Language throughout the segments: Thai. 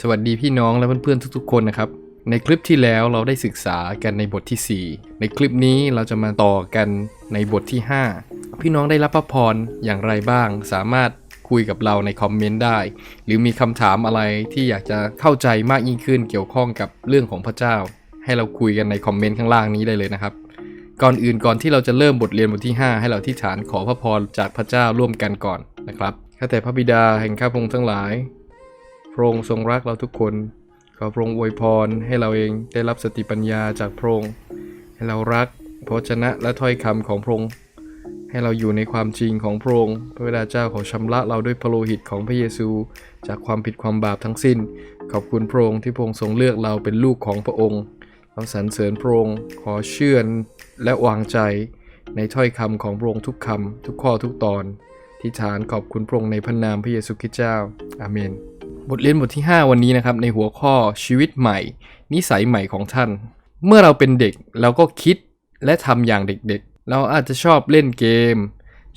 สวัสดีพี่น้องและเพื่อนๆทุกๆ คนนะครับ ในคลิปที่แล้วเราได้ศึกษากันในบทที่ 4 ในคลิปนี้เราจะมาต่อกันในบทที่ 5 พี่น้องได้รับพระพรอย่างไรบ้าง สามารถคุยกับเราในคอมเมนต์ได้ หรือมีคำถามอะไรที่อยากจะเข้าใจมากยิ่งขึ้นเกี่ยวข้องกับเรื่องของพระเจ้า ให้เราคุยกันในคอมเมนต์ข้างล่างนี้ได้เลยนะครับ ก่อนอื่นก่อนที่เราจะเริ่มบทเรียนบทที่ 5 ให้เราที่ฐานขอพระพรจากพระเจ้าร่วมกันก่อนนะครับข้าแต่พระบิดาแห่งข้าพงทั้งหลาย พระองค์ทรงรักเราทุกคน ขอพระองค์อวยพรให้เราเองได้รับสติปัญญาจากพระองค์ให้เรารักพระวจนะและถ้อยคำของพระองค์ให้เราอยู่ในความจริงของพระองค์ พระบิดาเจ้าขอชำระเราด้วยพระโลหิตของพระเยซู จากความผิดความบาปทั้งสิ้น ขอบคุณพระองค์ที่พระองค์ทรงเลือกเราเป็นลูกของพระองค์ เราสรรเสริญพระองค์ ขอเชื่อและวางใจ ในถ้อยคำของพระองค์ทุกคำทุกข้อทุกตอน ที่ฐานขอบคุณพระองค์ในพระนามพระเยซูคริสต์เจ้า อาเมน บทเรียนบทที่ 5 วันนี้นะครับในหัวข้อชีวิตใหม่ นิสัยใหม่ของท่าน เมื่อเราเป็นเด็กเราก็คิดและทำอย่างเด็กๆ เราอาจจะชอบเล่นเกม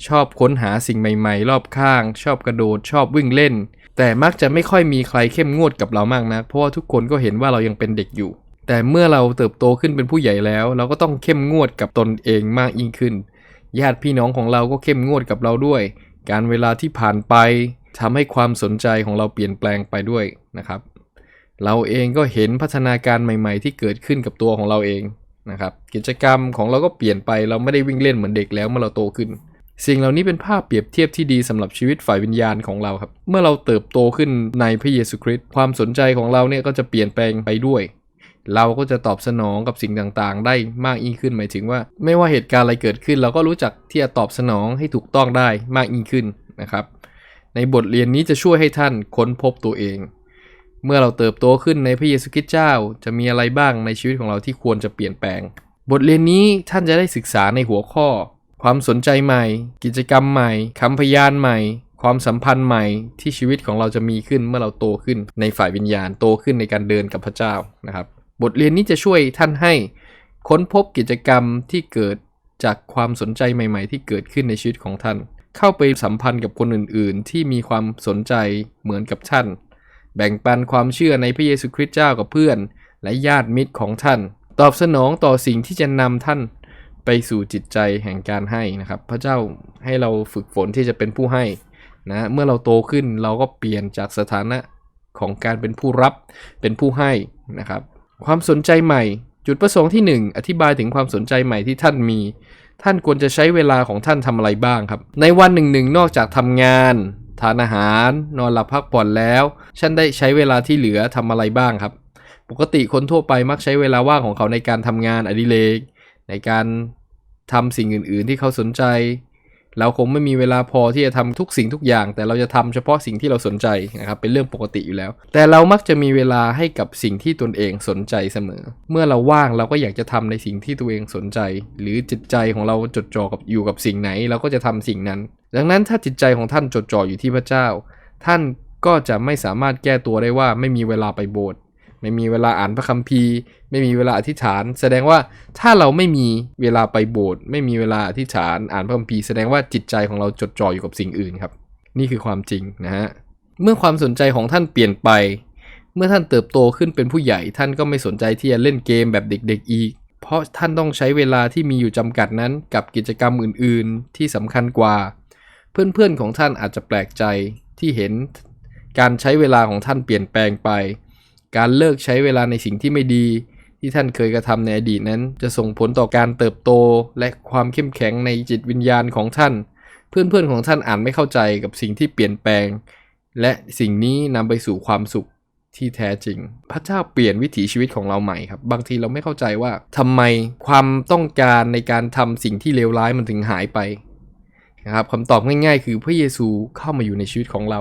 ชอบค้นหาสิ่งใหม่ๆ รอบข้าง ชอบกระโดดชอบวิ่งเล่น แต่มักจะไม่ค่อยมีใครเข้มงวดกับเรามากนะเพราะว่าทุกคนก็เห็นว่าเรายังเป็นเด็กอยู่ แต่เมื่อเราเติบโตขึ้นเป็นผู้ใหญ่แล้ว เราก็ต้องเข้มงวดกับตนเองมากยิ่งขึ้น ญาติพี่น้องของเราก็เข้มงวดกับเราด้วย การเวลาที่ผ่านไป ทำให้ความสนใจของเราเปลี่ยนแปลงไปด้วยนะครับ เราเองก็เห็นพัฒนาการใหม่ ๆ ที่เกิดขึ้นกับตัวของเราเองนะครับ กิจกรรมของเราก็เปลี่ยนไปเราไม่ได้วิ่งเล่นเหมือนเด็กแล้วเมื่อเราโตขึ้น สิ่งเหล่านี้เป็นภาพเปรียบเทียบที่ดีสำหรับชีวิตฝ่ายวิญญาณของเราครับ เมื่อเราเติบโตขึ้นในพระเยซูคริสต์ความสนใจของเราเนี่ยก็จะเปลี่ยนแปลงไปด้วย เราก็จะตอบสนองกับสิ่งต่างๆ ได้มากยิ่งขึ้นหมายถึงว่า ไม่ว่าเหตุการณ์อะไรเกิดขึ้น เราก็รู้จักที่จะตอบสนองให้ถูกต้องได้มากยิ่งขึ้นนะครับ ในบทเรียนนี้จะช่วยให้ท่านค้นพบตัวเอง เมื่อเราเติบโตขึ้นในพระเยซูคริสต์เจ้า จะมีอะไรบ้างในชีวิตของเราที่ควรจะเปลี่ยนแปลง บทเรียนนี้ท่านจะได้ศึกษาในหัวข้อ ความสนใจใหม่ กิจกรรมใหม่คำพยานใหม่ ความสัมพันธ์ใหม่ที่ชีวิตของเราจะมีขึ้นเมื่อเราโตขึ้น ในฝ่ายวิญญาณโตขึ้นในการเดินกับพระเจ้านะครับ บทเรียนนี้จะช่วยท่านให้ค้นพบกิจกรรมที่เกิดจากความสนใจใหม่ ๆ ที่เกิดขึ้นในชีวิตของท่าน เข้าไปสัมพันธ์กับคนอื่นๆ ที่มีความสนใจเหมือนกับท่าน แบ่งปันความเชื่อในพระเยซูคริสต์เจ้ากับเพื่อน และญาติมิตรของท่าน ตอบสนองต่อสิ่งที่จะนำท่านไปสู่จิตใจแห่งการให้นะครับ พระเจ้าให้เราฝึกฝนที่จะเป็นผู้ให้นะเมื่อเราโตขึ้นเราก็เปลี่ยนจากสถานะของการเป็นผู้รับเป็นผู้ให้นะครับ ความสนใจใหม่ จุดประสงค์ที่ 1 อธิบายถึงความสนใจใหม่ที่ท่านมี ท่านควรจะใช้เวลาของท่านทำอะไรบ้างครับ ในวันหนึ่งหนึ่งนอกจากทำงาน ทานอาหาร นอนหลับพักผ่อนแล้วฉันได้ใช้เวลาที่เหลือทำอะไรบ้างครับ ปกติคนทั่วไปมักใช้เวลาว่างของเขาในการทำงานอดิเรกในการทำสิ่งอื่นๆที่เขาสนใจ เราคงไม่มีเวลาพอที่จะทำทุกสิ่งทุกอย่าง แต่เราจะทำเฉพาะสิ่งที่เราสนใจนะครับเป็นเรื่องปกติอยู่แล้ว แต่เรามักจะมีเวลาให้กับสิ่งที่ตนเองสนใจเสมอ เมื่อเราว่างเราก็อยากจะทำในสิ่งที่ตัวเองสนใจ หรือจิตใจของเราจดจ่อกับอยู่กับสิ่งไหน เราก็จะทำสิ่งนั้น ดังนั้นถ้าจิตใจของท่านจดจ่ออยู่ที่พระเจ้า ท่านก็จะไม่สามารถแก้ตัวได้ว่าไม่มีเวลาไปโบสถ์ ไม่มีเวลาอ่านพระคัมภีร์ ไม่มีเวลาอธิษฐาน แสดงว่าถ้าเราไม่มีเวลาไปโบสถ์ไม่มีเวลาอธิษฐานอ่านพระคัมภีร์แสดงว่าจิตใจของเราจดจ่ออยู่กับสิ่งอื่นครับ นี่คือความจริงนะฮะเมื่อความสนใจของท่านเปลี่ยนไป เมื่อท่านเติบโตขึ้นเป็นผู้ใหญ่ ท่านก็ไม่สนใจที่จะเล่นเกมแบบเด็ก ๆ อีก เพราะท่านต้องใช้เวลาที่มีอยู่จำกัดนั้นกับกิจกรรมอื่น ๆ ที่สำคัญกว่า เพื่อนๆของท่านอาจจะแปลกใจที่เห็นการใช้เวลาของท่านเปลี่ยนแปลงไป การเลิกใช้เวลาในสิ่งที่ไม่ดีที่ท่านเคยกระทำในอดีตนั้น จะส่งผลต่อการเติบโตและความเข้มแข็งในจิตวิญญาณของท่าน เพื่อนๆของท่านอ่านไม่เข้าใจกับสิ่งที่เปลี่ยนแปลง และสิ่งนี้นำไปสู่ความสุขที่แท้จริง พระเจ้าเปลี่ยนวิถีชีวิตของเราใหม่ครับ บางทีเราไม่เข้าใจว่าทำไมความต้องการในการทำสิ่งที่เลวร้ายมันถึงหายไปนะครับคำตอบง่ายๆ คือพระเยซูเข้ามาอยู่ในชีวิตของเรา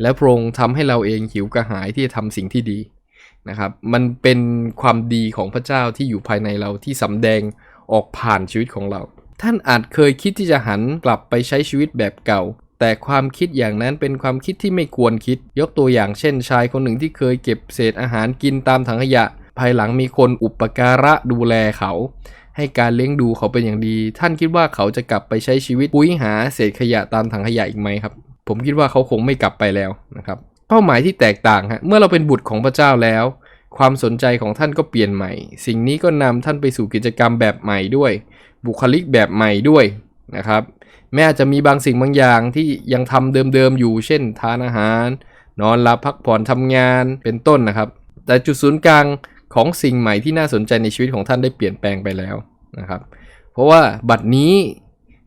และพระองค์ทำให้เราเองหิวกระหายที่จะทำสิ่งที่ดี นะครับ มันเป็นความดีของพระเจ้าที่อยู่ภายในเราที่สำแดงออกผ่านชีวิตของเรา ท่านอาจเคยคิดที่จะหันกลับไปใช้ชีวิตแบบเก่า แต่ความคิดอย่างนั้นเป็นความคิดที่ไม่ควรคิด ยกตัวอย่างเช่นชายคนหนึ่งที่เคยเก็บเศษอาหารกินตามถังขยะ ภายหลังมีคนอุปการะดูแลเขา ให้การเลี้ยงดูเขาเป็นอย่างดี ท่านคิดว่าเขาจะกลับไปใช้ชีวิตปุ้ยหาเศษขยะตามถังขยะอีกไหมครับ ผมคิดว่าเขาคงไม่กลับไปแล้วนะครับ ป้าหมายที่แตกต่างฮะเมื่อเราเป็นบุตรของพระเจ้าแล้ว ความสนใจของท่านก็เปลี่ยนใหม่ สิ่งนี้ก็นำท่านไปสู่กิจกรรมแบบใหม่ด้วย บุคลิกแบบใหม่ด้วยนะครับแม้อาจจะมีบางสิ่งบางอย่างที่ยังทำเดิมๆอยู่ เช่น ทานอาหาร นอนหลับพักผ่อนทำงานเป็นต้นนะครับ แต่จุดศูนย์กลางของสิ่งใหม่ที่น่าสนใจในชีวิตของท่านได้เปลี่ยนแปลงไปแล้วนะครับ เพราะว่าบัดนี้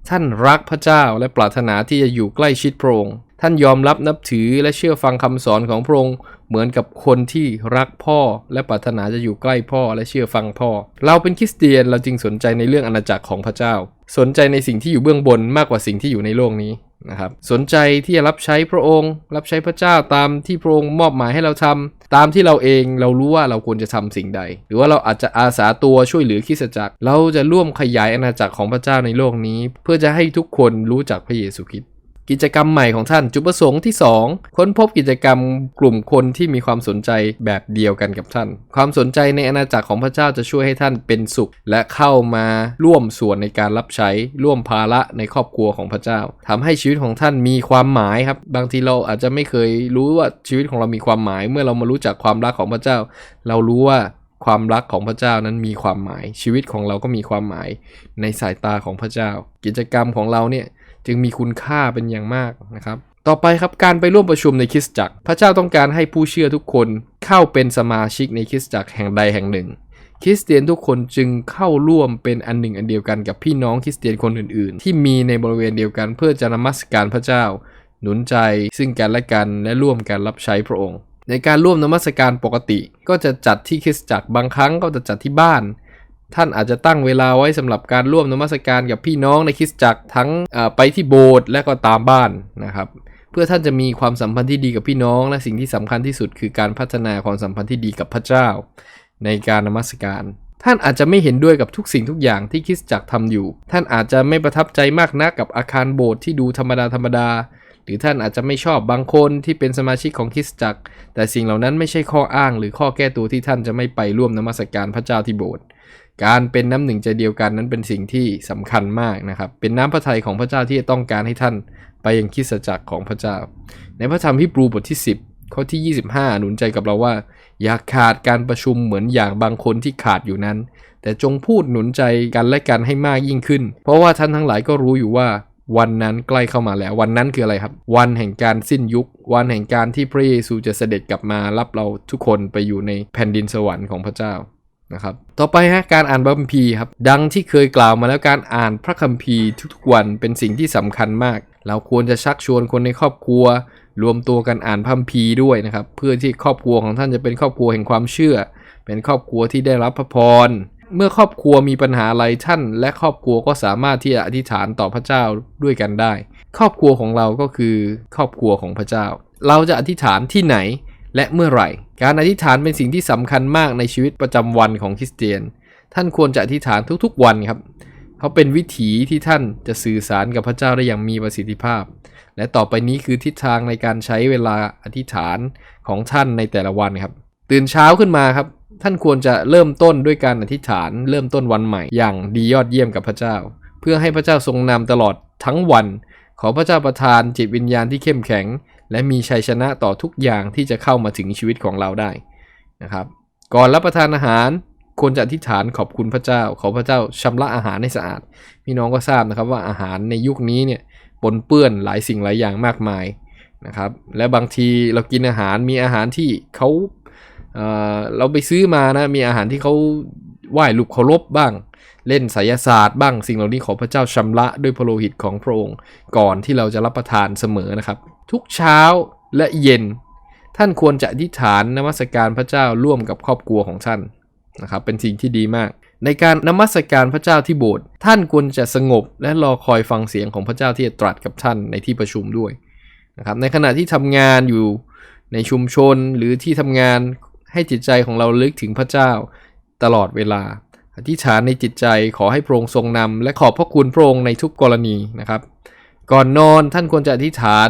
ท่านรักพระเจ้าและปรารถนาที่จะอยู่ใกล้ชิดพระองค์ ท่านยอมรับนับถือและเชื่อฟังคำสอนของพระองค์เหมือนกับคนที่รักพ่อ และปรารถนาจะอยู่ใกล้พ่อและเชื่อฟังพ่อ เราเป็นคริสเตียนเราจึงสนใจในเรื่องอาณาจักรของพระเจ้า สนใจในสิ่งที่อยู่เบื้องบนมากกว่าสิ่งที่อยู่ในโลกนี้นะครับสนใจที่จะรับใช้พระองค์ รับใช้พระเจ้าตามที่พระองค์มอบหมายให้เราทำตามที่เราเองเรารู้ว่าเราควรจะทำสิ่งใด หรือว่าเราอาจจะอาสาตัวช่วยเหลือคริสตจักร เราจะร่วมขยายอาณาจักรของพระเจ้าในโลกนี้ เพื่อจะให้ทุกคนรู้จักพระเยซูคริสต์ กิจกรรมใหม่ของท่านจุดประสงค์ที่ 2 ค้นพบกิจกรรมกลุ่มคนที่มีความสนใจแบบเดียวกันกับท่าน ความสนใจในอาณาจักรของพระเจ้าจะช่วยให้ท่านเป็นสุข และเข้ามาร่วมส่วนในการรับใช้ร่วมภาระในครอบครัวของพระเจ้าทำให้ชีวิตของท่านมีความหมายครับบางทีเราอาจจะไม่เคยรู้ว่าชีวิตของเรามีความหมาย เมื่อเรามารู้จักความรักของพระเจ้า เรารู้ว่าความรักของพระเจ้านั้นมีความหมาย ชีวิตของเราก็มีความหมายในสายตาของพระเจ้า กิจกรรมของเราเนี่ย จึงมีคุณค่าเป็นอย่างมากนะครับต่อไปครับการไปร่วมประชุมในคริสตจักร พระเจ้าต้องการให้ผู้เชื่อทุกคนเข้าเป็นสมาชิกในคริสตจักรแห่งใดแห่งหนึ่ง คริสเตียนทุกคนจึงเข้าร่วมเป็นอันหนึ่งอันเดียวกันกับพี่น้องคริสเตียนคนอื่นๆ ที่มีในบริเวณเดียวกันเพื่อจะนมัสการพระเจ้า หนุนใจซึ่งกันและกันและร่วมกันรับใช้พระองค์ ในการร่วมนมัสการปกติ ก็จะจัดที่คริสตจักรบางครั้งก็จะจัดที่บ้าน ท่านอาจจะตั้งเวลาไว้สำหรับการร่วมนมัสการกับพี่น้องในคริสตจักรทั้งไปที่โบสถ์และก็ตามบ้านนะครับ เพื่อท่านจะมีความสัมพันธ์ที่ดีกับพี่น้อง และสิ่งที่สำคัญที่สุดคือการพัฒนาความสัมพันธ์ที่ดีกับพระเจ้า ในการนมัสการ ท่านอาจจะไม่เห็นด้วยกับทุกสิ่งทุกอย่างที่คริสตจักรทำอยู่ ท่านอาจจะไม่ประทับใจมากนักกับอาคารโบสถ์ที่ดูธรรมดาธรรมดาหรือท่านอาจจะไม่ชอบบางคนที่เป็นสมาชิกของคริสตจักร แต่สิ่งเหล่านั้นไม่ใช่ข้ออ้างหรือข้อแก้ตัวที่ท่านจะไม่ไปร่วมนมัสการพระเจ้าที่โบสถ์ การเป็นน้ำหนึ่งใจเดียวกันนั้นเป็นสิ่งที่สำคัญมากนะครับ เป็นน้ำพระทัยของพระเจ้าที่จะต้องการให้ท่านไปยังคิสจักรของพระเจ้า ในพระธรรมฮิบรูบทที่ 10 ข้อที่ 25 หนุนใจกับเราว่า อย่าขาดการประชุมเหมือนอย่างบางคนที่ขาดอยู่นั้น แต่จงพูดหนุนใจกันและกันให้มากยิ่งขึ้น เพราะว่าท่านทั้งหลายก็รู้อยู่ว่าวันนั้นใกล้เข้ามาแล้ว วันนั้นคืออะไรครับ วันแห่งการสิ้นยุค วันแห่งการที่พระเยซูจะเสด็จกลับมารับเราทุกคนไปอยู่ในแผ่นดินสวรรค์ของพระเจ้า นะครับ ต่อไปฮะการอ่านพระคัมภีร์ครับ ดังที่เคยกล่าวมาแล้วการอ่านพระคัมภีร์ทุกๆวันเป็นสิ่งที่สำคัญมาก เราควรจะชักชวนคนในครอบครัว รวมตัวกันอ่านพระคัมภีร์ด้วยนะครับ เพื่อที่ครอบครัวของท่านจะเป็นครอบครัวแห่งความเชื่อ เป็นครอบครัวที่ได้รับพระพร เมื่อครอบครัวมีปัญหาอะไรท่าน และครอบครัวก็สามารถที่จะอธิษฐานต่อพระเจ้าด้วยกันได้ ครอบครัวของเราก็คือครอบครัวของพระเจ้า เราจะอธิษฐานที่ไหน และเมื่อไหร่ การอธิษฐานเป็นสิ่งที่สำคัญมากในชีวิตประจำวันของคริสเตียน ท่านควรจะอธิษฐานทุกๆวันครับเขาเป็นวิถีที่ท่านจะสื่อสารกับพระเจ้าได้อย่างมีประสิทธิภาพ และต่อไปนี้คือทิศทางในการใช้เวลาอธิษฐานของท่านในแต่ละวันครับ ตื่นเช้าขึ้นมาครับ ท่านควรจะเริ่มต้นด้วยการอธิษฐาน เริ่มต้นวันใหม่ อย่างดียอดเยี่ยมกับพระเจ้า เพื่อให้พระเจ้าทรงนำตลอดทั้งวัน ขอพระเจ้าประทานจิตวิญญาณที่เข้มแข็ง และมีชัยชนะต่อทุกอย่างที่จะเข้ามาถึงชีวิตของเราได้นะครับ ก่อนรับประทานอาหารควรจะอธิษฐานขอบคุณพระเจ้า ขอพระเจ้าชำระอาหารให้สะอาด พี่น้องก็ทราบนะครับว่าอาหารในยุคนี้เนี่ยปนเปื้อนหลายสิ่งหลายอย่างมากมายนะครับ และบางทีเรากินอาหารมีอาหารที่เขาเเราไปซื้อมานะมีอาหารที่เขา ไหว้รูปเคารพบ้าง เล่นไสยศาสตร์บ้างสิ่งเหล่านี้ขอพระเจ้าชำระด้วยพระโลหิตของพระองค์ ก่อนที่เราจะรับประทานเสมอนะครับ ทุกเช้าและเย็น ท่านควรจะอธิษฐานนมัสการพระเจ้าร่วมกับครอบครัวของท่านนะครับเป็นสิ่งที่ดีมากในการนมัสการพระเจ้าที่โบสถ์ท่านควรจะสงบ และรอคอยฟังเสียงของพระเจ้าที่จะตรัสกับท่านในที่ประชุมด้วยนะครับในขณะที่ทำงานอยู่ในชุมชนหรือที่ทำงานให้จิตใจของเราลึกถึงพระเจ้า ตลอดเวลา อธิษฐานในจิตใจขอให้พระองค์ทรงนำและขอบพระคุณพระองค์ในทุกกรณีนะครับ ก่อนนอนท่านควรจะอธิษฐาน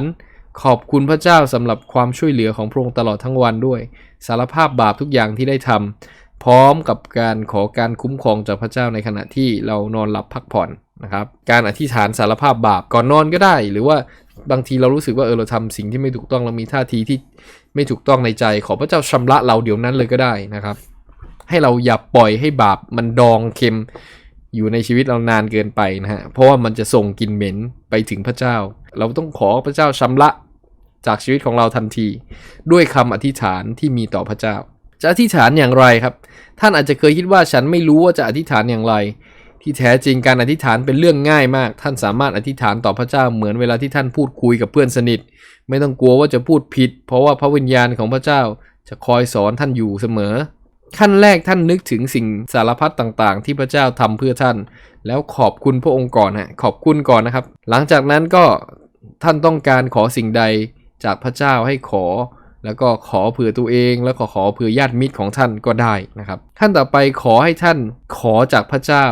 ขอบคุณพระเจ้าสำหรับความช่วยเหลือของพระองค์ตลอดทั้งวันด้วย สารภาพบาปทุกอย่างที่ได้ทำพร้อมกับการขอการคุ้มครองจากพระเจ้าในขณะที่เรานอนหลับพักผ่อนนะครับ การอธิษฐานสารภาพบาปก่อนนอนก็ได้ หรือว่าบางทีเรารู้สึกว่าเออเราทำสิ่งที่ไม่ถูกต้องเรามีท่าทีที่ไม่ถูกต้องในใจ ขอพระเจ้าชำระเราเดี๋ยวนั้นเลยก็ได้นะครับ ให้เราอย่าปล่อยให้บาปมันดองเค็มอยู่ในชีวิตเรานานเกินไปนะฮะ เพราะว่ามันจะส่งกลิ่นเหม็นไปถึงพระเจ้า เราต้องขอพระเจ้าชำระจากชีวิตของเราทันที ด้วยคำอธิษฐานที่มีต่อพระเจ้า จะอธิษฐานอย่างไรครับ ท่านอาจจะเคยคิดว่าฉันไม่รู้ว่าจะอธิษฐานอย่างไร ที่แท้จริงการอธิษฐานเป็นเรื่องง่ายมาก ท่านสามารถอธิษฐานต่อพระเจ้าเหมือนเวลาที่ท่านพูดคุยกับเพื่อนสนิท ไม่ต้องกลัวว่าจะพูดผิด เพราะว่าพระวิญญาณของพระเจ้าจะคอยสอนท่านอยู่เสมอ ขั้นแรกท่านนึกถึงสิ่งสารพัดต่างๆ ที่พระเจ้าทำเพื่อท่าน แล้วขอบคุณพระองค์ก่อนฮะขอบคุณก่อนนะครับ หลังจากนั้นก็ท่านต้องการขอสิ่งใดจากพระเจ้าให้ขอ แล้วก็ขอเผื่อตัวเอง แล้วก็ขอเผื่อญาติมิตรของท่านก็ได้นะครับขั้นต่อไปขอให้ท่านขอจากพระเจ้า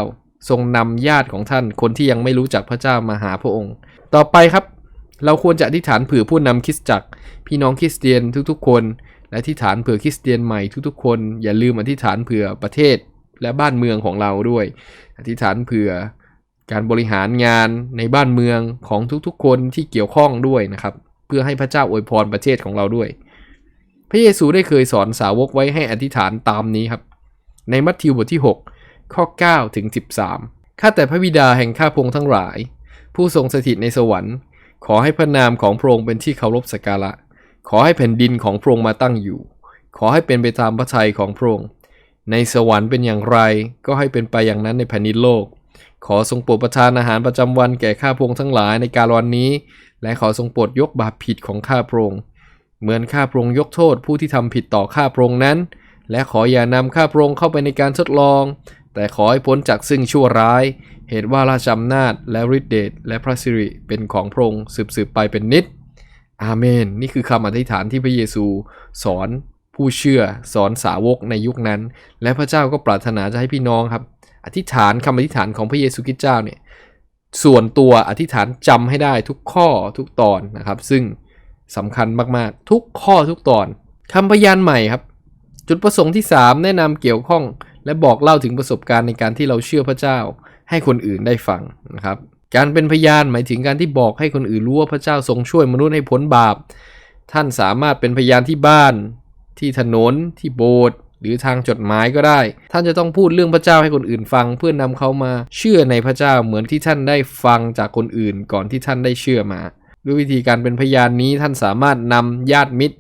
ทรงนำญาติของท่าน คนที่ยังไม่รู้จักพระเจ้ามาหาพระองค์ ต่อไปครับ เราควรจะอธิษฐานเผื่อผู้นำคริสตจักร พี่น้องคริสเตียนทุกๆ คน และอธิษฐานเผื่อคริสเตียนใหม่ทุกๆ คน อย่าลืมอธิษฐานเผื่อประเทศและบ้านเมืองของเราด้วย อธิษฐานเผื่อการบริหารงานในบ้านเมืองของทุกๆ คนที่เกี่ยวข้องด้วยนะครับ เพื่อให้พระเจ้าอวยพรประเทศของเราด้วย พระเยซูได้เคยสอนสาวกไว้ให้อธิษฐานตามนี้ครับ ในมัทธิวบทที่ 6 ข้อ 9 ถึง 13 ข้าแต่พระบิดาแห่งข้าพงทั้งหลาย ผู้ทรงสถิตในสวรรค์ ขอให้พระนามของพระองค์เป็นที่เคารพสักการะ ขอให้แผ่นดินของพระองค์มาตั้งอยู่ ขอให้เป็นไปตามพระทัยของพระองค์ในสวรรค์เป็นอย่างไรก็ให้เป็นไปอย่างนั้นในแผ่นดินโลก ขอทรงโปรดประทานอาหารประจำวันแก่ข้าพระองค์ทั้งหลายในการวันนี้ และขอทรงโปรดยกบาปผิดของข้าพระองค์เหมือนข้าพระองค์ยกโทษผู้ที่ทำผิดต่อข้าพระองค์นั้น และขออย่านำข้าพระองค์เข้าไปในการทดลอง แต่ขอให้พ้นจากซึ่งชั่วร้าย เหตุว่าราชอำนาจและฤทธิเดชและพระสิริเป็นของพระองค์สืบสืบไปเป็นนิจ อาเมน นี่คือคำอธิษฐานที่พระเยซูสอนผู้เชื่อสอนสาวกในยุคนั้น และพระเจ้าก็ปรารถนาจะให้พี่น้องครับ อธิษฐานคำอธิษฐานของพระเยซูคริสต์เจ้าเนี่ยส่วนตัวอธิษฐานจำให้ได้ทุกข้อทุกตอนนะครับ ซึ่งสำคัญมากๆ ทุกข้อทุกตอนคำพยานใหม่ครับ จุดประสงค์ที่ 3 แนะนำเกี่ยวข้อง และบอกเล่าถึงประสบการณ์ในการที่เราเชื่อพระเจ้า ให้คนอื่นได้ฟังนะครับ การเป็นพยานหมายถึงการที่บอกให้คนอื่นรู้ว่าพระเจ้าทรงช่วยมนุษย์ให้พ้นบาป ท่านสามารถเป็นพยานที่บ้าน ที่ถนน ที่โบสถ์หรือทางจดหมายก็ได้ ท่านจะต้องพูดเรื่องพระเจ้าให้คนอื่นฟัง เพื่อนำเขามาเชื่อในพระเจ้าเหมือนที่ท่านได้ฟังจากคนอื่น ก่อนที่ท่านได้เชื่อมา ด้วยวิธีการเป็นพยานนี้ท่านสามารถนำญาติมิตร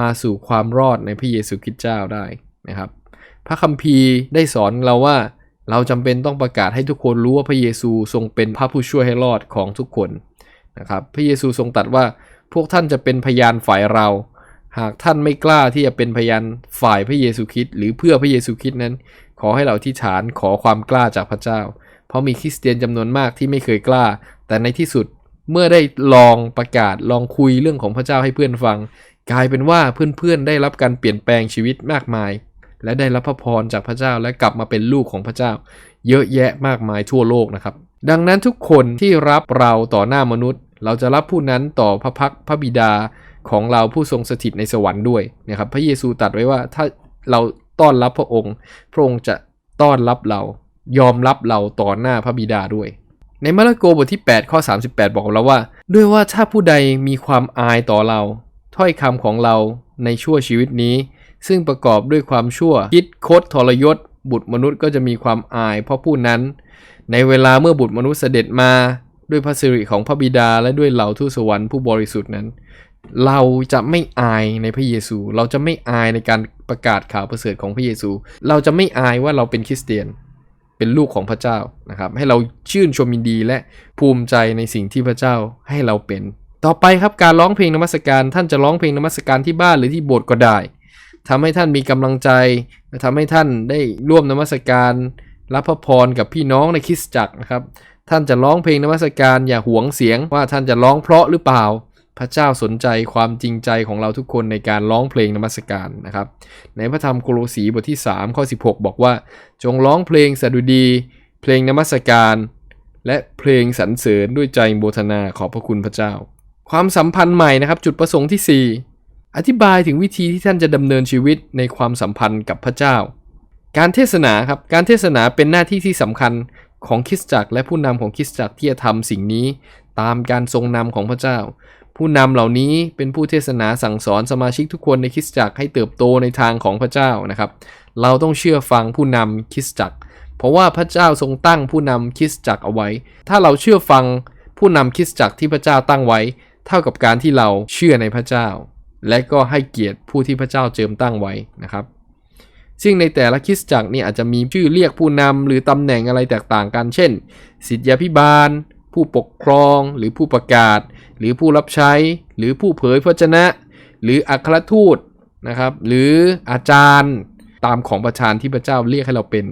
มาสู่ความรอดในพระเยซูคริสต์เจ้าได้นะครับ พระคัมภีร์ได้สอนเราว่า เราจำเป็นต้องประกาศให้ทุกคนรู้ว่าพระเยซูทรงเป็นพระผู้ช่วยให้รอดของทุกคนนะครับ พระเยซูทรงตรัสว่าพวกท่านจะเป็นพยานฝ่ายเรา หากท่านไม่กล้าที่จะเป็นพยานฝ่ายพระเยซูคริสต์หรือเพื่อพระเยซูคริสต์นั้น ขอให้เราที่ฐานขอความกล้าจากพระเจ้า เพราะมีคริสเตียนจำนวนมากที่ไม่เคยกล้า แต่ในที่สุดเมื่อได้ลองประกาศลองคุยเรื่องของพระเจ้าให้เพื่อนฟัง กลายเป็นว่าเพื่อนๆได้รับการเปลี่ยนแปลงชีวิตมากมาย และได้รับพระพรจากพระเจ้าและกลับมาเป็นลูกของพระเจ้า เยอะแยะมากมายทั่วโลกนะครับ ดังนั้นทุกคนที่รับเราต่อหน้ามนุษย์ เราจะรับผู้นั้นต่อพระพักพระบิดาของเราผู้ทรงสถิตในสวรรค์ด้วยนะครับ พระเยซูตรัสไว้ว่าถ้าเราต้อนรับพระองค์ พระองค์จะต้อนรับเรา ยอมรับเราต่อหน้าพระบิดาด้วย ในมาระโกบทที่ 8 ข้อ 38 บอกเราว่า ด้วยว่าถ้าผู้ใดมีความอายต่อเรา ถ้อยคำของเราในชั่วชีวิตนี้ ซึ่งประกอบด้วยความชั่วคิดคดทรยศ บุตรมนุษย์ก็จะมีความอาย เพราะผู้นั้น ในเวลาเมื่อบุตรมนุษย์เสด็จมาด้วยพระสิริของพระบิดาและด้วยเหล่าทูตสวรรค์ผู้บริสุทธิ์นั้น เราจะไม่อายในพระเยซู เราจะไม่อายในการประกาศข่าวประเสริฐของพระเยซู เราจะไม่อายว่าเราเป็นคริสเตียน เป็นลูกของพระเจ้านะครับ ให้เราชื่นชมยินดีและภูมิใจในสิ่งที่พระเจ้าให้เราเป็น ต่อไปครับการร้องเพลงนมัสการ ท่านจะร้องเพลงนมัสการที่บ้านหรือที่โบสถ์ก็ได้ ทำให้ท่านมีกำลังใจทำให้ท่านได้ร่วมนมัสการรับพระพรกับพี่น้องในคริสตจักรนะครับ ท่านจะร้องเพลงนมัสการอย่าหวงเสียงว่าท่านจะร้องเพราะหรือเปล่า พระเจ้าสนใจความจริงใจของเราทุกคนในการร้องเพลงนมัสการนะครับ ในพระธรรมโคลสีบทที่3ข้อ16 บอกว่า จงร้องเพลงสดุดี เพลงนมัสการ และเพลงสรรเสริญด้วยใจโบทนาขอบพระคุณพระเจ้า ความสัมพันธ์ใหม่นะครับ จุดประสงค์ที่ 4 อธิบายถึงวิธีที่ท่านจะดำเนินชีวิตในความสัมพันธ์กับพระเจ้า การเทศนาครับ การเทศนาเป็นหน้าที่ที่สำคัญของคริสตจักรและผู้นำของคริสตจักรที่จะทำสิ่งนี้ตามการทรงนำของพระเจ้า ผู้นำเหล่านี้เป็นผู้เทศนาสั่งสอนสมาชิกทุกคนในคริสตจักรให้เติบโตในทางของพระเจ้านะครับ เราต้องเชื่อฟังผู้นำคริสตจักร เพราะว่าพระเจ้าทรงตั้งผู้นำคริสตจักรเอาไว้ ถ้าเราเชื่อฟังผู้นำคริสตจักรที่พระเจ้าตั้งไว้ เท่ากับการที่เราเชื่อในพระเจ้า และก็ให้เกียรติผู้ที่พระเจ้าเจิมตั้งไว้นะครับ ซึ่งในแต่ละคริสตจักรนี่อาจจะมีชื่อเรียกผู้นำหรือตำแหน่งอะไรแตกต่างกัน เช่น สิทธยาพิบาล ผู้ปกครอง หรือผู้ประกาศ หรือผู้รับใช้ หรือผู้เผยพระชนะ หรืออัครทูตนะครับ หรืออาจารย์ ตามของประชานที่พระเจ้าเรียกให้เราเป็น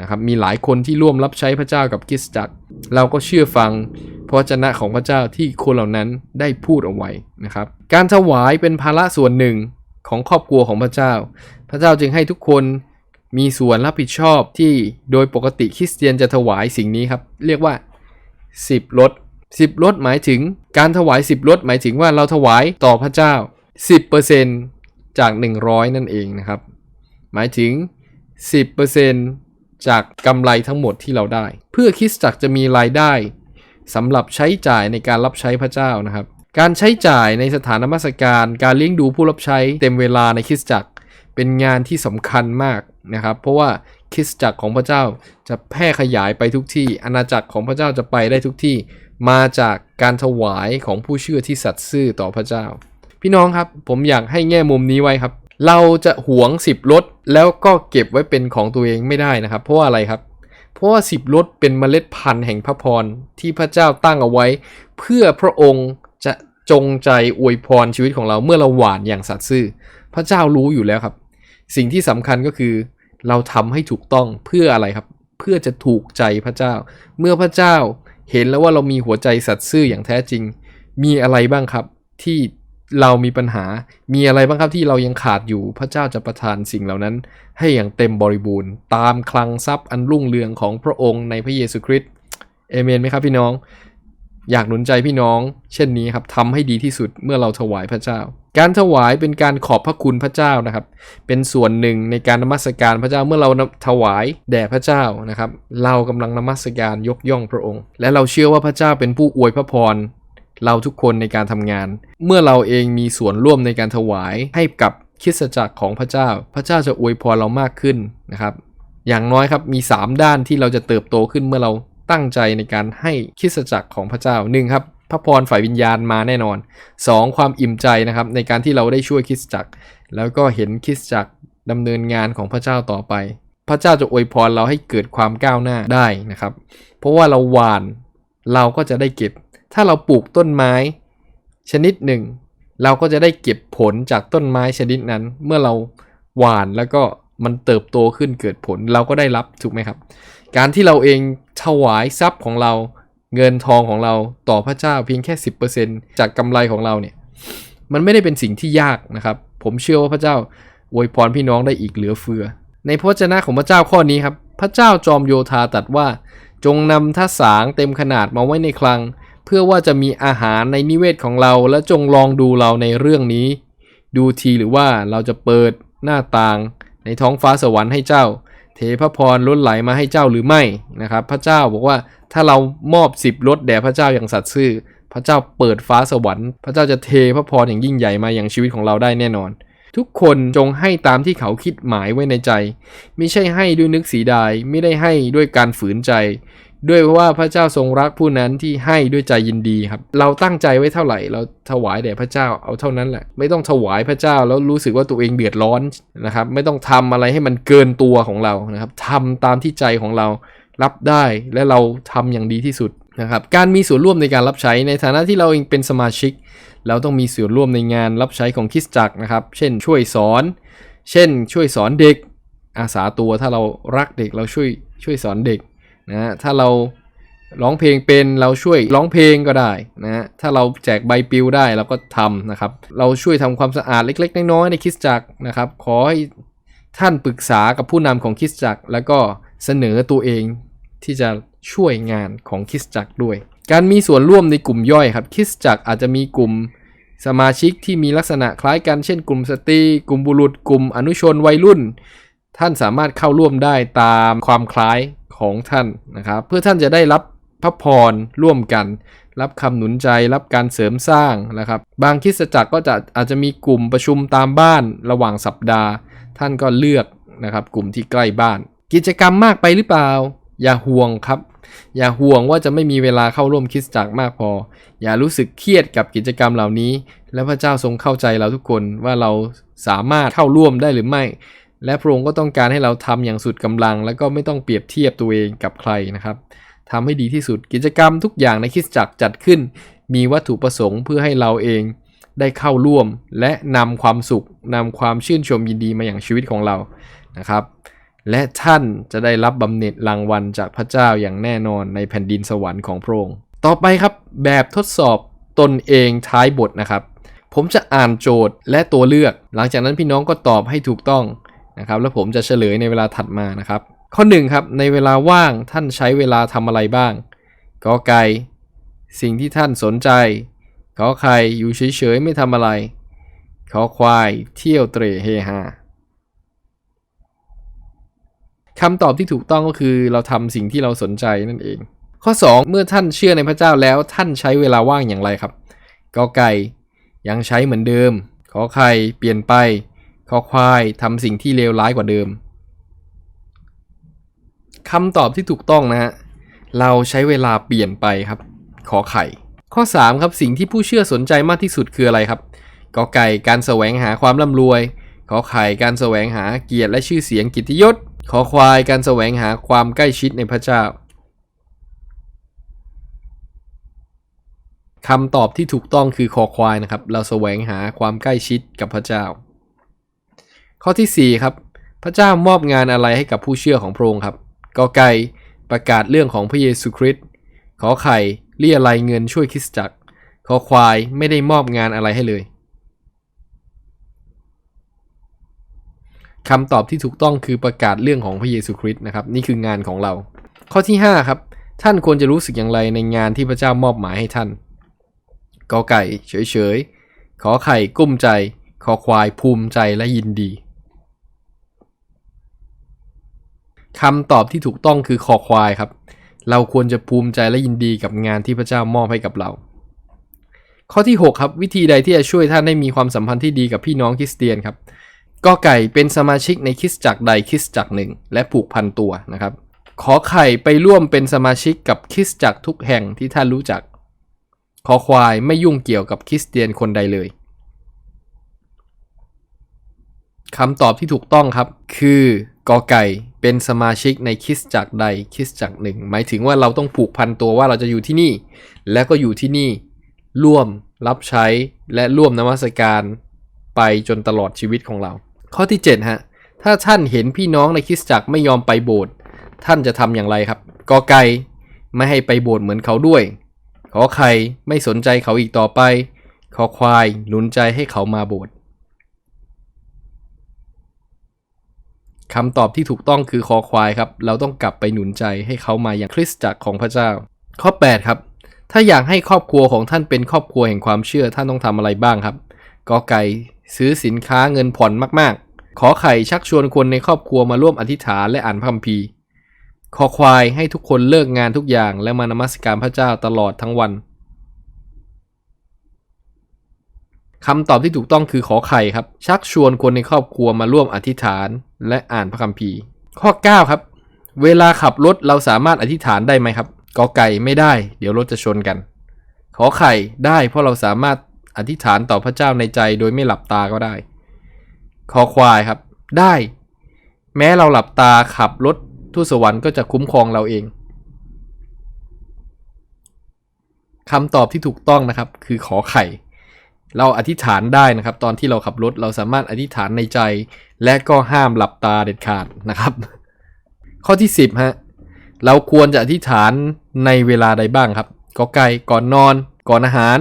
นะครับมีหลายคนที่ร่วมรับใช้พระเจ้ากับคริสตจักร เราก็เชื่อฟังพระวจนะของพระเจ้าที่คนเหล่านั้นได้พูดเอาไว้นะครับ การถวายเป็นภาระส่วนหนึ่งของครอบครัวของพระเจ้า พระเจ้าจึงให้ทุกคนมีส่วนรับผิดชอบที่โดยปกติคริสเตียนจะถวายสิ่งนี้ครับ เรียกว่า 10ลด10ลดหมายถึงการถวาย 10ลดหมายถึงว่าเราถวายต่อพระเจ้า 10%จาก 100 นั่นเองนะครับ หมายถึง 10%จากกำไรทั้งหมดที่เราได้ เพื่อคริสตจักรจะมีรายได้สำหรับใช้จ่ายในการรับใช้พระเจ้านะครับ การใช้จ่ายในสถานมัสการ การเลี้ยงดูผู้รับใช้เต็มเวลาในคริสตจักรเป็นงานที่สำคัญมากนะครับ เพราะว่าคริสตจักรของพระเจ้าจะแพร่ขยายไปทุกที่ อาณาจักรของพระเจ้าจะไปได้ทุกที่ มาจากการถวายของผู้เชื่อที่สัตย์ซื่อต่อพระเจ้า พี่น้องครับผมอยากให้แง่มุมนี้ไว้ครับ เราจะหวงสิบรถแล้วก็เก็บไว้เป็นของตัวเองไม่ได้นะครับ เพราะว่าอะไรครับ เพราะว่าสิบรถเป็นเมล็ดพันธุ์แห่งพระพรที่พระเจ้าตั้งเอาไว้ เพื่อพระองค์จะจงใจอวยพรชีวิตของเราเมื่อเราหวานอย่างสัตย์ซื่อ พระเจ้ารู้อยู่แล้วครับ สิ่งที่สำคัญก็คือ เราทำให้ถูกต้องเพื่ออะไรครับ เพื่อจะถูกใจพระเจ้า เมื่อพระเจ้าเห็นแล้วว่าเรามีหัวใจสัตย์ซื่ออย่างแท้จริง มีอะไรบ้างครับที่ เรามีปัญหา มีอะไรบ้างครับที่เรายังขาดอยู่ พระเจ้าจะประทานสิ่งเหล่านั้น ให้อย่างเต็มบริบูรณ์ ตามคลังทรัพย์อันรุ่งเรืองของพระองค์ในพระเยซูคริสต์ เอเมนไหมครับพี่น้อง อยากหนุนใจพี่น้อง เช่นนี้ครับทำให้ดีที่สุดเมื่อเราถวายพระเจ้า การถวายเป็นการขอบพระคุณพระเจ้านะครับ เป็นส่วนหนึ่งในการนมัสการพระเจ้า เมื่อเราถวายแด่พระเจ้านะครับ เรากำลังนมัสการยกย่องพระองค์ และเราเชื่อว่าพระเจ้าเป็นผู้อวยพระพร เราทุกคนในการทำงาน เมื่อเราเองมีส่วนร่วมในการถวายให้กับคริสตจักรของพระเจ้า พระเจ้าจะอวยพรเรามากขึ้นนะครับ อย่างน้อยครับมี 3 ด้านที่เราจะเติบโตขึ้นเมื่อเราตั้งใจในการให้คริสตจักรของพระเจ้าหนึ่งครับพระพรฝ่ายวิญญาณมาแน่นอน 2. ความอิ่มใจนะครับในการที่เราได้ช่วยคริสตจักร แล้วก็เห็นคริสตจักรดำเนินงานของพระเจ้าต่อไป พระเจ้าจะอวยพรเราให้เกิดความก้าวหน้าได้นะครับ เพราะว่าเราหวานเราก็จะได้เก็บ ถ้าเราปลูกต้นไม้ ชนิดหนึ่ง เราก็จะได้เก็บผลจากต้นไม้ชนิดนั้น เมื่อเราหว่านแล้วก็มันเติบโตขึ้นเกิดผลเราก็ได้รับถูกไหมครับ การที่เราเองถวายทรัพย์ของเรา เงินทองของเราต่อพระเจ้าเพียงแค่ 10%จากกำไรของเราเนี่ยมันไม่ได้เป็นสิ่งที่ยากนะครับ ผมเชื่อว่าพระเจ้าอวยพรพี่น้องได้อีกเหลือเฟือ ในพระวจนะของพระเจ้าข้อนี้ครับ พระเจ้าจอมโยธาตรัสว่า จงนำท่าสางเต็มขนาดมาไว้ในคลัง เพื่อว่าจะมีอาหารในนิเวศของเราและจงลองดูเราในเรื่องนี้ ดูทีหรือว่าเราจะเปิดหน้าต่างในท้องฟ้าสวรรค์ให้เจ้า เทพระพรล้นไหลมาให้เจ้าหรือไม่นะครับ พระเจ้าบอกว่าถ้าเรามอบสิบรถแด่พระเจ้าอย่างสัตย์ซื่อ พระเจ้าเปิดฟ้าสวรรค์ พระเจ้าจะเทพระพรอย่างยิ่งใหญ่มาอย่างชีวิตของเราได้แน่นอน ทุกคนจงให้ตามที่เขาคิดหมายไว้ในใจ ไม่ใช่ให้ด้วยนึกสีดาย ไม่ได้ให้ด้วยการฝืนใจ ด้วยเพราะว่าพระเจ้าทรงรักผู้นั้นที่ให้ด้วยใจยินดีครับ เราตั้งใจไว้เท่าไหร่ เราถวายแด่พระเจ้าเอาเท่านั้นแหละ ไม่ต้องถวายพระเจ้าแล้วรู้สึกว่าตัวเองเดือดร้อนนะครับ ไม่ต้องทำอะไรให้มันเกินตัวของเรานะครับทำตามที่ใจของเรารับได้และเราทำอย่างดีที่สุดนะครับ การมีส่วนร่วมในการรับใช้ในฐานะที่เราเองเป็นสมาชิก เราต้องมีส่วนร่วมในงานรับใช้ของคริสตจักรนะครับ เช่น ช่วยสอน เช่น ช่วยสอนเด็ก อาสาตัวถ้าเรารักเด็กเราช่วยช่วยสอนเด็ก นะฮะถ้าเราร้องเพลงเป็นเราช่วยร้องเพลงก็ได้นะฮะถ้าเราแจกใบปลิวได้เราก็ทำนะครับ เราช่วยทำความสะอาดเล็ก ๆ น้อยๆในคริสตจักรนะครับ ขอให้ท่านปรึกษากับผู้นำของคริสตจักร แล้วก็เสนอตัวเองที่จะช่วยงานของคริสตจักรด้วย การมีส่วนร่วมในกลุ่มย่อยครับคริสตจักรอาจจะมีกลุ่มสมาชิกที่มีลักษณะคล้ายกันเช่น กลุ่มสตรีกลุ่มบุรุษ กลุ่มอนุชนวัยรุ่น ท่านสามารถเข้าร่วมได้ตามความคล้าย ของท่านนะครับเพื่อท่านจะได้รับพระพรร่วมกัน รับคำหนุนใจรับการเสริมสร้างนะครับ บางคริสตจักรก็จะอาจจะมีกลุ่มประชุมตามบ้านระหว่างสัปดาห์ ท่านก็เลือกนะครับกลุ่มที่ใกล้บ้าน กิจกรรมมากไปหรือเปล่า อย่าห่วงครับ อย่าห่วงว่าจะไม่มีเวลาเข้าร่วมคริสตจักรมากพอ อย่ารู้สึกเครียดกับกิจกรรมเหล่านี้ และพระเจ้าทรงเข้าใจเราทุกคนว่าเราสามารถเข้าร่วมได้หรือไม่ และพระองค์ก็ต้องการให้เราทำอย่างสุดกำลัง แล้วก็ไม่ต้องเปรียบเทียบตัวเองกับใครนะครับทำให้ดีที่สุดกิจกรรมทุกอย่างในคริสตจักรจัดขึ้น มีวัตถุประสงค์เพื่อให้เราเองได้เข้าร่วม และนำความสุขนำความชื่นชมยินดีมาอย่างชีวิตของเรานะครับ และท่านจะได้รับบำเหน็จรางวัลจากพระเจ้าอย่างแน่นอนในแผ่นดินสวรรค์ของพระองค์ต่อไปครับแบบทดสอบตนเองท้ายบทนะครับ ผมจะอ่านโจทย์และตัวเลือก หลังจากนั้นพี่น้องก็ตอบให้ถูกต้อง นะครับแล้วผมจะเฉลยในเวลาถัดมานะครับ ข้อ1ครับในเวลาว่างท่านใช้เวลาทำอะไรบ้างกอไก่สิ่งที่ท่านสนใจขอไข่อยู่เฉยๆไม่ทำอะไรขอควายเที่ยวเตร่เฮฮาคำตอบที่ถูกต้องก็คือเราทำสิ่งที่เราสนใจนั่นเอง ข้อ 2 เมื่อท่านเชื่อในพระเจ้าแล้วท่านใช้เวลาว่างอย่างไรครับกอไก่ยังใช้เหมือนเดิม ขอไข่เปลี่ยนไป ขอควายทำสิ่งที่เลวร้ายกว่าเดิมคำตอบที่ถูกต้องนะฮะเราใช้เวลาเปลี่ยนไปครับ ขอไข่ ข้อ 3 ครับสิ่งที่ผู้เชื่อสนใจมากที่สุดคืออะไรครับกอไก่การแสวงหาความร่ำรวย ขอไข่การแสวงหาเกียรติและชื่อเสียงกิติยศ ขอควายการแสวงหาความใกล้ชิดในพระเจ้าคำตอบที่ถูกต้องคือคอควายนะครับ เราแสวงหาความใกล้ชิดกับพระเจ้า ข้อทีสี่4ครับพระเจ้ามอบงานอะไรให้กับผู้เชื่อของพระองค์ครับกอไก่ประกาศเรื่องของพระเยซูคริสต์ขอไข่เรียรายเงินช่วยคริสตจักรขอควายไม่ได้มอบงานอะไรให้เลยคำตอบที่ถูกต้องคือประกาศเรื่องของพระเยซูคริสต์นะครับ นี่คืองานของเรา ข้อที่ 5 ครับ ท่านควรจะรู้สึกอย่างไรในงานที่พระเจ้ามอบหมายให้ท่านกอไก่เฉยๆขอไข่กุ้มใจ ขอควายภูมิใจและยินดี คำตอบที่ถูกต้องคือคอควายครับ เราควรจะภูมิใจและยินดีกับงานที่พระเจ้ามอบให้กับเรา ข้อที่ 6 ครับ วิธีใดที่จะช่วยท่านให้มีความสัมพันธ์ที่ดีกับพี่น้องคริสเตียนครับกอไก่เป็นสมาชิกในคริสตจักรใดคริสตจักรหนึ่ง และผูกพันตัวนะครับ ขอไข่ไปร่วมเป็นสมาชิกกับคริสตจักรทุกแห่งที่ท่านรู้จัก ขอควายไม่ยุ่งเกี่ยวกับคริสเตียนคนใดเลยคำตอบที่ถูกต้องครับ คือ กอไก่เป็นสมาชิกในคิสจักรใดคิสจักรหนึ่ง หมายถึงว่าเราต้องผูกพันตัวว่าเราจะอยู่ที่นี่ แล้วก็อยู่ที่นี่ร่วมรับใช้และร่วมนมัสการไปจนตลอดชีวิตของเรา ข้อที่7ฮะถ้าท่านเห็นพี่น้องในคิสจักรไม่ยอมไปโบสถ์ท่านจะทำอย่างไรครับกอไก่ไม่ให้ไปโบสถ์เหมือนเขาด้วย ขอไข่ไม่สนใจเขาอีกต่อไป ขอควายหนุนใจให้เขามาโบสถ์ คำตอบที่ถูกต้องคือคอควายครับ เราต้องกลับไปหนุนใจให้เขามาอย่างคริสตจักรของพระเจ้า ข้อ 8 ครับ ถ้าอยากให้ครอบครัวของท่านเป็นครอบครัวแห่งความเชื่อท่านต้องทำอะไรบ้างครับกอไก่ซื้อสินค้าเงินผ่อนมากๆ ขอไข่ชักชวนคนในครอบครัวมาร่วมอธิษฐานและอ่านพระคัมภีร์ขอควายให้ทุกคนเลิกงานทุกอย่างและมานมัสการพระเจ้าตลอดทั้งวันคำตอบที่ถูกต้องคือขอไข่ครับ ชักชวนคนในครอบครัวมาร่วมอธิษฐาน และอ่านพระคัมภีร์ ข้อ 9 ครับ เวลาขับรถเราสามารถอธิษฐานได้ไหมครับกอไก่ไม่ได้ เดี๋ยวรถจะชนกัน ขอไข่ได้เพราะเราสามารถอธิษฐานต่อพระเจ้าในใจโดยไม่หลับตาก็ได้ คอควายครับ ได้ แม้เราหลับตาขับรถทูตสวรรค์ก็จะคุ้มครองเราเองคำตอบที่ถูกต้องนะครับ คือขอไข่ เราอธิษฐานได้นะครับ ตอนที่เราขับรถเราสามารถอธิษฐานในใจ และก็ห้ามหลับตาเด็ดขาดนะครับ ข้อที่ 10ฮะเราควรจะอธิษฐานในเวลาใดบ้างครับกอไก่ก่อนนอน ก่อนอาหาร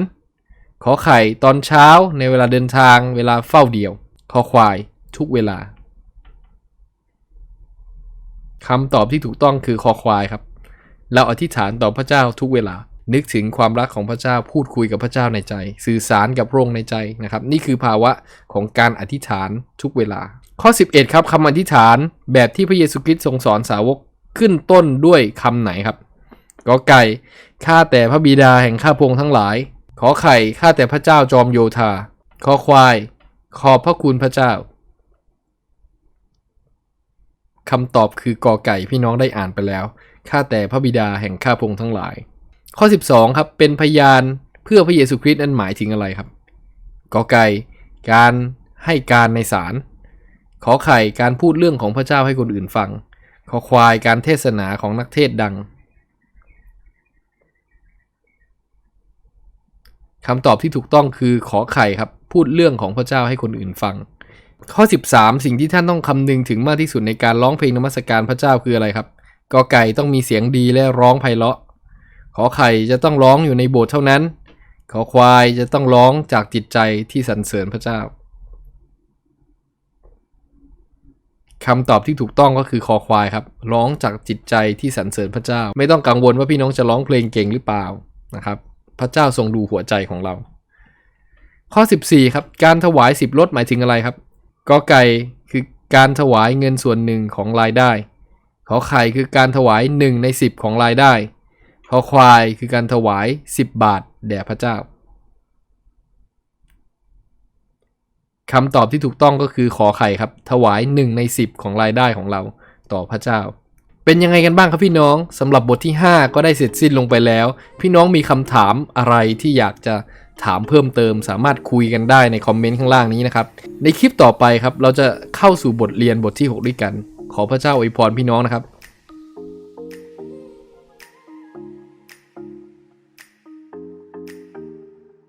ขอไข่ตอนเช้าในเวลาเดินทาง เวลาเฝ้าเดี่ยวขอควายทุกเวลาคำตอบที่ถูกต้องคือคอควายครับ เราอธิษฐานต่อพระเจ้าทุกเวลา นึกถึงความรักของพระเจ้าพูดคุยกับพระเจ้าในใจ สื่อสารกับพระองค์ในใจนะครับ นี่คือภาวะของการอธิษฐานทุกเวลา ข้อ 11 ครับคำอธิษฐานแบบที่พระเยซูคริสต์ทรงสอนสาวกขึ้นต้นด้วยคำไหนครับกอไก่ข้าแต่พระบิดาแห่งข้าพงทั้งหลาย ขอไข่ข้าแต่พระเจ้าจอมโยธาขอควาย ขอบพระคุณพระเจ้าคำตอบคือกอไก่พี่น้องได้อ่านไปแล้ว ข้าแต่พระบิดาแห่งข้าพงทั้งหลาย ข้อ 12 ครับ เป็นพยานเพื่อพระเยซูคริสต์นั้นหมายถึงอะไรครับกอไก่การให้การในศาลขอไข่การพูดเรื่องของพระเจ้าให้คนอื่นฟัง ขอควายการเทศนาของนักเทศดังคำตอบที่ถูกต้องคือขอไข่ครับ พูดเรื่องของพระเจ้าให้คนอื่นฟัง ข้อ 13 สิ่งที่ท่านต้องคำนึงถึงมากที่สุดในการร้องเพลงนมัสการพระเจ้าคืออะไรครับกอไก่ต้องมีเสียงดีและร้องไพเราะ ขอไข่จะต้องร้องอยู่ในโบสถ์เท่านั้น ขอควายจะต้องร้องจากจิตใจที่สรรเสริญพระเจ้าคำตอบที่ถูกต้องก็คือคอควายครับ ร้องจากจิตใจที่สรรเสริญพระเจ้า ไม่ต้องกังวลว่าพี่น้องจะร้องเพลงเก่งหรือเปล่านะครับ พระเจ้าทรงดูหัวใจของเรา ข้อ 14 ครับ การถวาย 10ลดหมายถึงอะไรครับกอไก่คือการถวายเงินส่วนหนึ่งของรายได้ ขอไข่คือการถวาย 1 ใน 10 ของรายได้ ขอควายคือการถวาย 10 บาท แด่พระเจ้าคำตอบที่ถูกต้องก็คือขอไข่ครับ ถวาย 1 ใน 10 ของรายได้ของเราต่อพระเจ้า เป็นยังไงกันบ้างครับพี่น้องสำหรับบทที่ 5 ก็ได้เสร็จสิ้นลงไปแล้ว พี่น้องมีคำถามอะไรที่อยากจะถามเพิ่มเติมสามารถคุยกันได้ในคอมเมนต์ข้างล่างนี้นะครับ ในคลิปต่อไปครับ เราจะเข้าสู่บทเรียนบทที่ 6 ด้วยกัน ขอพระเจ้าอวยพรพี่น้องนะครับ